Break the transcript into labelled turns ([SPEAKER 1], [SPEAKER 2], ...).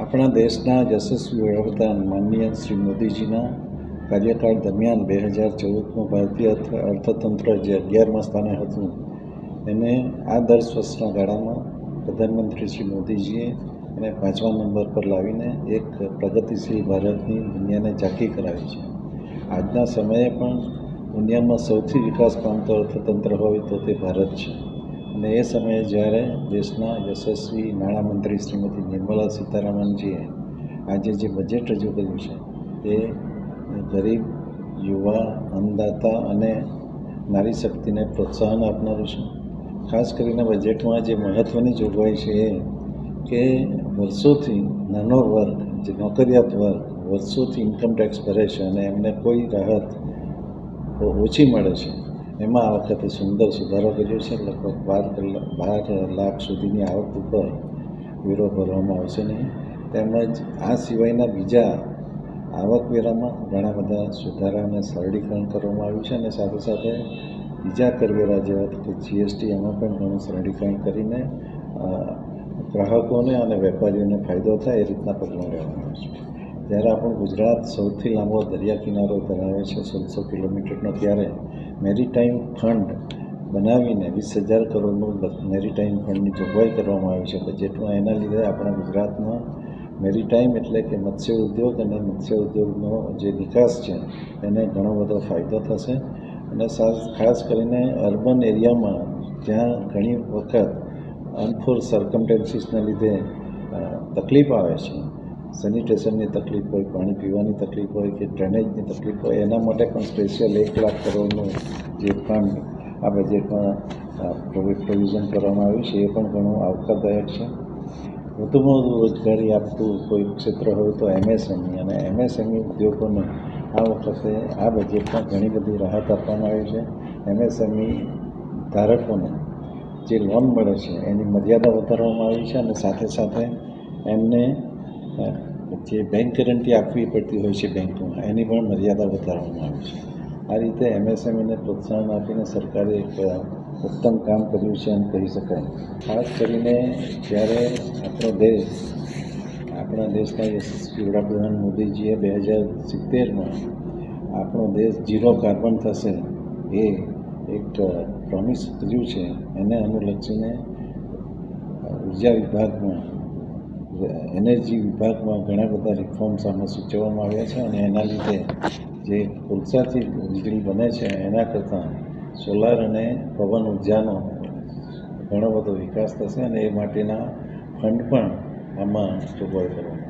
[SPEAKER 1] આપણા દેશના યશસ્વી વડાપ્રધાન માનનીય શ્રી મોદીજીના કાર્યકાળ દરમિયાન બે હજાર ચૌદનું ભારતીય અર્થ, અર્થતંત્ર જે અગિયારમાં સ્થાને હતું, એને આ દસ વર્ષના ગાળામાં પ્રધાનમંત્રી શ્રી મોદીજીએ એને પાંચમા નંબર પર લાવીને એક પ્રગતિશીલ ભારતની દુનિયાને ઝાંકી કરાવી છે. આજના સમયે પણ દુનિયામાં સૌથી વિકાસ પામતો અર્થતંત્ર હોય તો તે ભારત છે. અને એ સમયે જ્યારે દેશના યશસ્વી નાણામંત્રી શ્રીમતી નિર્મલા સીતારામનજીએ આજે જે બજેટ રજૂ કર્યું છે તે ગરીબ, યુવા, અન્નદાતા અને નારી શક્તિને પ્રોત્સાહન આપનારું છે. ખાસ કરીને બજેટમાં જે મહત્ત્વની જોગવાઈ છે એ કે વર્ષોથી નાનો વર્ગ, જે નોકરિયાત વર્ગ, વર્ષોથી ઇન્કમ ટેક્સ ભરે છે અને એમને કોઈ રાહત ઓછી મળે છે. એમાં આ વખતે સુંદર સુધારો કર્યો છે. લગભગ બાર કલાક બાર લાખ સુધીની આવક ઉપર વેરો ભરવામાં આવશે નહીં તેમજ આ સિવાયના બીજા આવકવેરામાં ઘણા બધા સુધારા અને સરળીકરણ કરવામાં આવ્યું છે અને સાથે સાથે બીજા કરવેરા જેવા કે જીએસટી એમાં પણ ઘણું સરળીકરણ કરીને ગ્રાહકોને અને વેપારીઓને ફાયદો થાય એ રીતના પગલાં લેવામાં આવે છે જ્યારે આપણું ગુજરાત સૌથી લાંબો દરિયા કિનારો ધરાવે છે, સોળસો કિલોમીટરનો, ત્યારે મેરીટાઈમ ફંડ બનાવીને વીસ હજાર કરોડનું મેરીટાઈમ ફંડની જોગવાઈ કરવામાં આવી છે. બજેટમાં એના લીધે આપણા ગુજરાતમાં મેરીટાઈમ એટલે કે મત્સ્ય ઉદ્યોગ અને મત્સ્ય ઉદ્યોગનો જે વિકાસ છે, એને ઘણો બધો ફાયદો થશે. અને ખાસ કરીને અર્બન એરિયામાં જ્યાં ઘણી વખત અનફોર સરકમટેન્સીસના લીધે તકલીફ આવે છે. સેનિટેશનની તકલીફ હોય, પાણી પીવાની તકલીફ હોય કે ડ્રેનેજની તકલીફ હોય, એના માટે પણ સ્પેશિયલ એક લાખ કરોડનું જે ફંડ આ બજેટમાં પ્રોવિઝન કરવામાં આવ્યું છે, એ પણ ઘણું આવકારદાયક છે. વધુમાં વધુ રોજગારી આપતું કોઈ ક્ષેત્ર હોય તો એમએસએમઈ, અને એમએસએમઈ ઉદ્યોગોને આ વખતે, આ બજેટમાં ઘણી બધી રાહત આપવામાં આવી છે. એમએસએમઈ ધારકોને જે લોન મળે છે, એની મર્યાદા વધારવામાં આવી છે અને સાથે સાથે એમને જે બેંક ગેરંટી આપવી પડતી હોય છે બેંકમાં, એની પણ મર્યાદા વધારવામાં આવી છે. આ રીતે એમએસએમઈને પ્રોત્સાહન આપીને સરકારે એક ઉત્તમ કામ કર્યું છે એમ કહી શકાય. ખાસ કરીને જ્યારે આપણો દેશ, આપણા દેશના યશસ્વી વડાપ્રધાન મોદીજીએ બે હજાર સિત્તેરમાં આપણો દેશ ઝીરો કાર્બન થશે એ એક પ્રોમિસ કર્યું છે. એને અનુલક્ષીને ઊર્જા વિભાગમાં એનર્જી વિભાગમાં ઘણા બધા રિફોર્મ્સ આમાં સૂચવવામાં આવ્યા છે અને એના લીધે જે કોલસાથી વીજળી બને છે, એના કરતાં સોલાર અને પવન ઉર્જાનો ઘણો બધો વિકાસ થશે અને એ માટેના ફંડ પણ આમાં જોગવાઈ કરવામાં